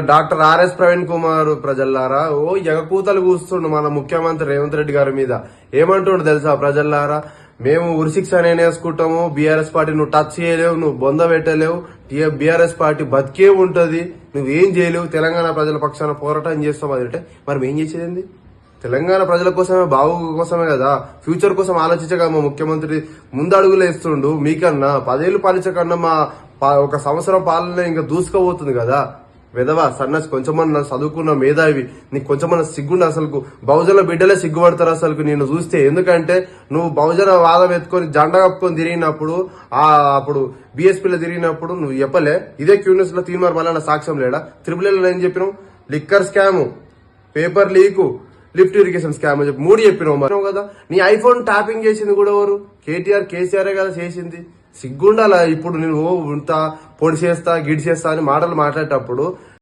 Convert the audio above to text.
Doctor R S Praveen Kumar ప్రజల్లారా ఓ ఎగకూతలు కూస్తుండు మన ముఖ్యమంత్రి రేవంత్ రెడ్డి గారి మీద. ఏమంటుండు తెలుసా ప్రజల్లారా? మేము ఉరిశిక్ష నేను వేసుకుంటాము బీఆర్ఎస్ పార్టీ నువ్వు టచ్ చేయలేవు నువ్వు బొంద పెట్టలేవు బీఆర్ఎస్ పార్టీ బతికే ఉంటుంది నువ్వేం చేయలేవు తెలంగాణ ప్రజల పక్షాన పోరాటం చేస్తావు అంటే మరి ఏం చేసేది తెలంగాణ ప్రజల కోసమే బావు కోసమే కదా? ఫ్యూచర్ కోసం ఆలోచించగా మా ముఖ్యమంత్రి ముందడుగులు వేస్తుండు మీకన్నా పదేళ్ళు పాలించకన్నా మా ఒక సంవత్సరం పాలన ఇంకా దూసుకుపోతుంది కదా? విధవ సన్నసి కొంచెమన్నా చదువుకున్న మేధావి నీకు కొంచెమన్నా సిగ్గుండు అసలు బహుజన బిడ్డలే సిగ్గుపడతారు అసలు నేను చూస్తే. ఎందుకంటే నువ్వు బహుజన వాదం ఎత్తుకొని జెండా కప్పుకొని తిరిగినప్పుడు ఆ అప్పుడు బీఎస్పీలో తిరిగినప్పుడు నువ్వు చెప్పలే. ఇదే క్యూనిస్లో తీర్మార్ మళ్ళీ సాక్ష్యం లేడా? త్రిపుల్ ఏం చెప్పినావు? Liquor scam paper leak lift irrigation scam అని చెప్పి మూడు చెప్పినావు మరి. కదా? నీ ఐఫోన్ ట్యాపింగ్ చేసింది కూడా ఎవరు? కేటీఆర్ కేసీఆర్ కదా చేసింది. సిగ్గుండాలా? ఇప్పుడు నేను ఇంత పొడి చేస్తా గిడి చేస్తా అని మాటలు మాట్లాడేటప్పుడు